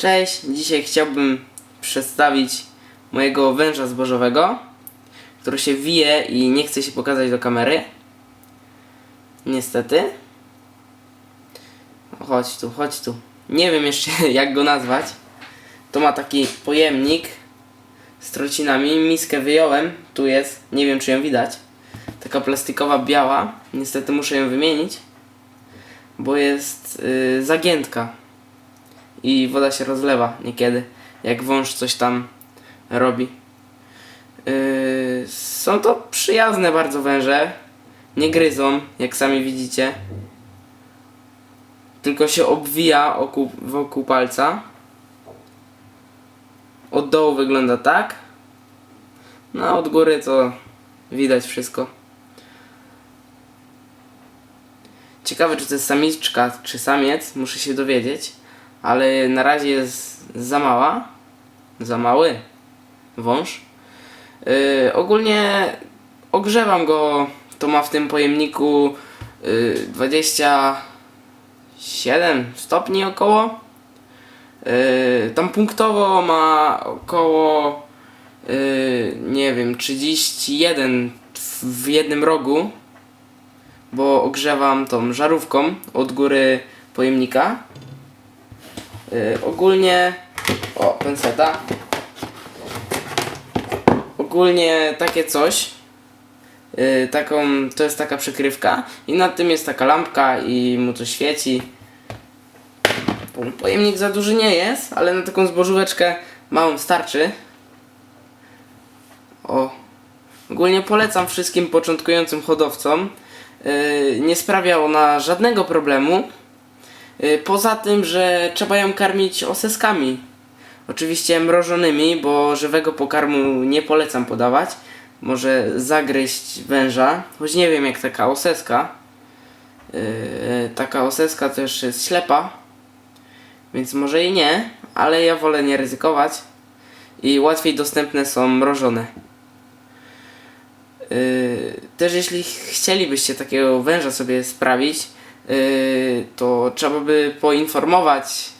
Cześć, dzisiaj chciałbym przedstawić mojego węża zbożowego, który się wije i nie chce się pokazać do kamery. Niestety. Chodź tu, chodź tu. Nie wiem jeszcze jak go nazwać. To ma taki pojemnik z trocinami. Miskę wyjąłem. Tu jest. Nie wiem czy ją widać. Taka plastikowa biała. Niestety muszę ją wymienić. Bo jest yy, zagiętka i woda się rozlewa niekiedy, jak wąż coś tam robi. Yy, są to przyjazne bardzo węże, nie gryzą, jak sami widzicie, tylko się obwija wokół, wokół palca. Od dołu wygląda tak, no a od góry to widać wszystko. Ciekawe, czy to jest samiczka, czy samiec, muszę się dowiedzieć ale na razie jest za mała, za mały wąż. Yy, ogólnie ogrzewam go, to ma w tym pojemniku yy, 27 stopni około. Yy, tam punktowo ma około yy, nie wiem 31 w, jednym rogu, bo ogrzewam tą żarówką od góry pojemnika. Yy, ogólnie. O, penseta. Ogólnie takie coś. Yy, taką, to jest taka przykrywka i nad tym jest taka lampka i mu to świeci. Po- Pojemnik za duży nie jest, ale na taką zbożóweczkę małą starczy. O. Ogólnie polecam wszystkim początkującym hodowcom. Yy, nie sprawia ona żadnego problemu. Y, Poza tym, że trzeba ją karmić oseskami. Oczywiście mrożonymi, bo żywego pokarmu nie polecam podawać. Może zagryźć węża, choć nie wiem jak taka oseska. Yy, taka oseska też jest ślepa, więc może i nie, ale ja wolę nie ryzykować. I łatwiej dostępne są mrożone. Też jeśli chcielibyście takiego węża sobie sprawić, to trzeba by poinformować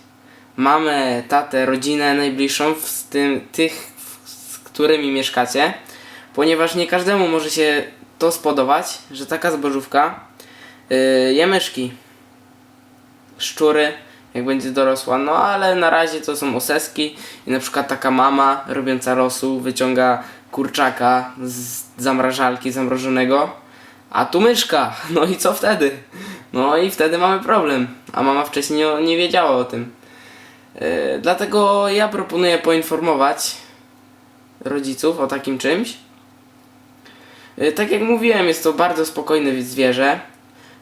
mamę, tatę, rodzinę najbliższą, z tym, tych, z którymi mieszkacie, ponieważ nie każdemu może się to spodobać, że taka zbożówka yy, je myszki, szczury, jak będzie dorosła, no ale na razie to są oseski i na przykład taka mama robiąca rosół wyciąga kurczaka z zamrażalki zamrożonego, a tu myszka, no i co wtedy? No i wtedy mamy problem, a mama wcześniej nie, wiedziała o tym. Yy, dlatego ja proponuję poinformować rodziców o takim czymś. Yy, tak jak mówiłem, jest to bardzo spokojne zwierzę,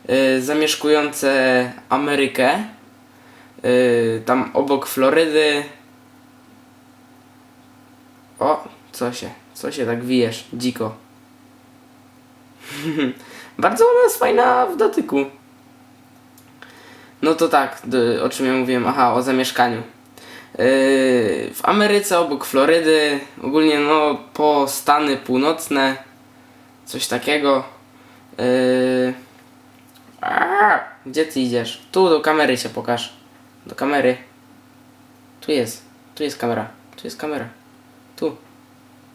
yy, zamieszkujące Amerykę, tam obok Florydy. O, co się, co się tak wijesz, dziko. bardzo ona jest fajna w dotyku. No to tak, o czym ja mówiłem? Aha, o zamieszkaniu. Yy, w Ameryce obok Florydy, ogólnie no po Stany Północne, coś takiego. Yy, gdzie ty idziesz? Tu do kamery się pokaż. Do kamery. Tu jest, tu jest kamera, tu jest kamera. Tu.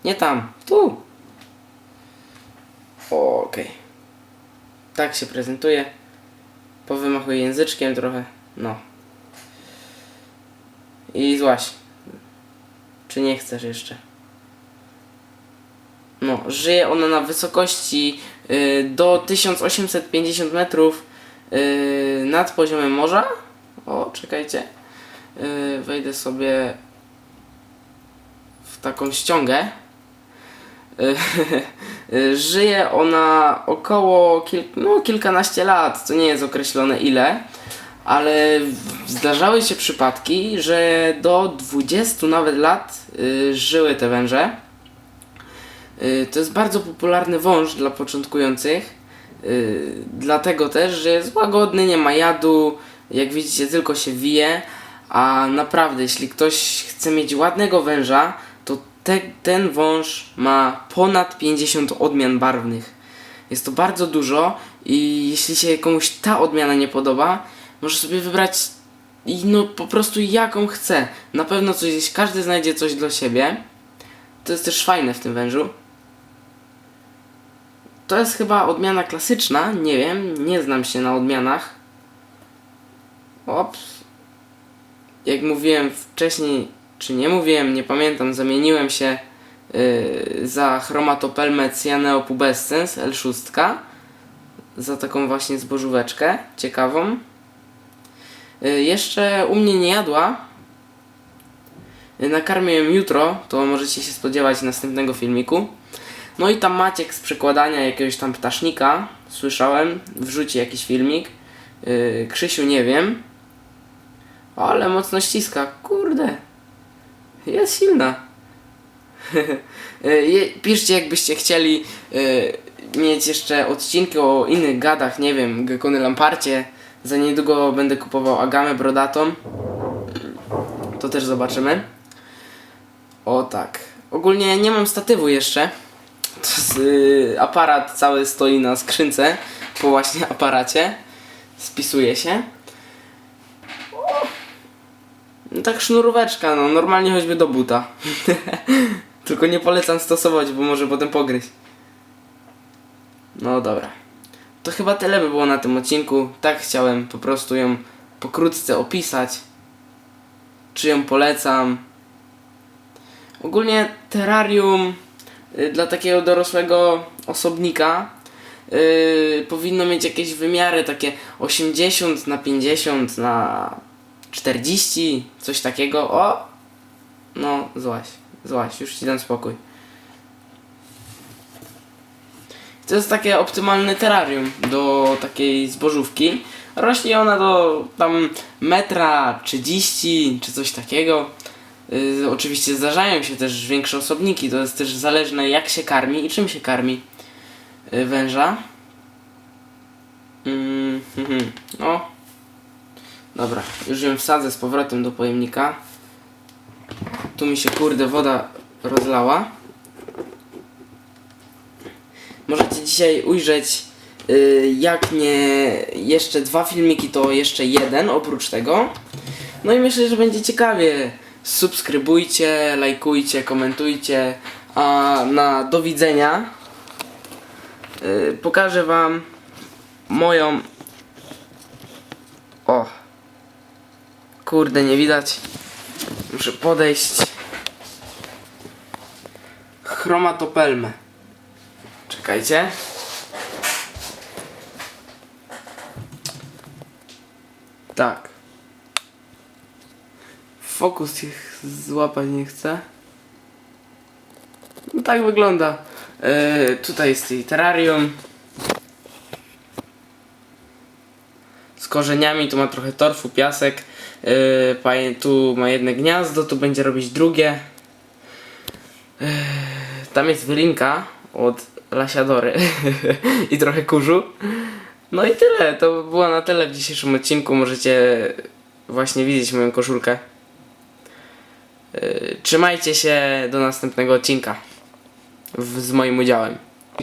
Nie tam, tu. Okej. Tak się prezentuje. Powymachuję języczkiem trochę. No. I złaś. Czy nie chcesz jeszcze? No, żyje ona na wysokości y, do 1850 metrów y, nad poziomem morza. O, czekajcie. Y, wejdę sobie w taką ściągę. Y, Żyje ona około kil, no, kilkanaście lat, to nie jest określone ile, ale zdarzały się przypadki, że do 20 nawet lat y, żyły te węże. Y, To jest bardzo popularny wąż dla początkujących, y, dlatego też, że jest łagodny, nie ma jadu, jak widzicie tylko się wije, a naprawdę jeśli ktoś chce mieć ładnego węża, te, ten wąż ma ponad 50 odmian barwnych. Jest to bardzo dużo i jeśli się komuś ta odmiana nie podoba, może sobie wybrać i no po prostu jaką chce. Na pewno coś, każdy znajdzie coś dla siebie. To jest też fajne w tym wężu. To jest chyba odmiana klasyczna, nie wiem, nie znam się na odmianach. Ops. Jak mówiłem wcześniej, czy nie mówiłem, nie pamiętam, zamieniłem się yy, za chromatopelmę Cyaneopubescens L6 za taką właśnie zbożóweczkę ciekawą. Yy, jeszcze u mnie nie jadła. Yy, nakarmię ją jutro, to możecie się spodziewać następnego filmiku. No i tam Maciek z przekładania jakiegoś tam ptasznika, słyszałem, wrzuci jakiś filmik. Yy, Krzysiu nie wiem, ale mocno ściska, kurde, jest silna. Je- Piszcie jakbyście chcieli yy, mieć jeszcze odcinki o innych gadach, nie wiem, Gekony Lamparcie. Za niedługo będę kupował Agamę Brodatą. To też zobaczymy. O tak. Ogólnie nie mam statywu jeszcze. Yy, aparat cały stoi na skrzynce. Po właśnie aparacie. Spisuje się. Tak sznuróweczka, no normalnie choćby do buta. Tylko nie polecam stosować, bo może potem pogryźć. No dobra. To chyba tyle by było na tym odcinku. Tak chciałem po prostu ją pokrótce opisać. Czy ją polecam. Ogólnie terrarium y, dla takiego dorosłego osobnika y, powinno mieć jakieś wymiary takie 80 na 50 na 40, coś takiego. O! No, złaś, złaś, już ci dam spokój. To jest takie optymalne terrarium do takiej zbożówki. Rośnie ona do tam metra 30 czy coś takiego. Yy, oczywiście zdarzają się też większe osobniki, to jest też zależne jak się karmi i czym się karmi yy, węża. Mm, mhm. no. Dobra, już ją wsadzę z powrotem do pojemnika. Tu mi się kurde woda rozlała. Możecie dzisiaj ujrzeć yy, jak nie jeszcze dwa filmiki, to jeszcze jeden oprócz tego. No i myślę, że będzie ciekawie. Subskrybujcie, lajkujcie, komentujcie. A na do widzenia yy, pokażę wam moją kurde nie widać. Muszę podejść. Chromatopelmę. Czekajcie. Tak. Fokus ich złapać nie chce no tak wygląda. Yy, tutaj jest jej terrarium korzeniami, tu ma trochę torfu, piasek, yy, tu ma jedno gniazdo, tu będzie robić drugie. Yy, tam jest wylinka od Lasiadory i trochę kurzu. No i tyle, to było na tyle w dzisiejszym odcinku, możecie właśnie widzieć moją koszulkę. Yy, trzymajcie się do następnego odcinka w, z moim udziałem.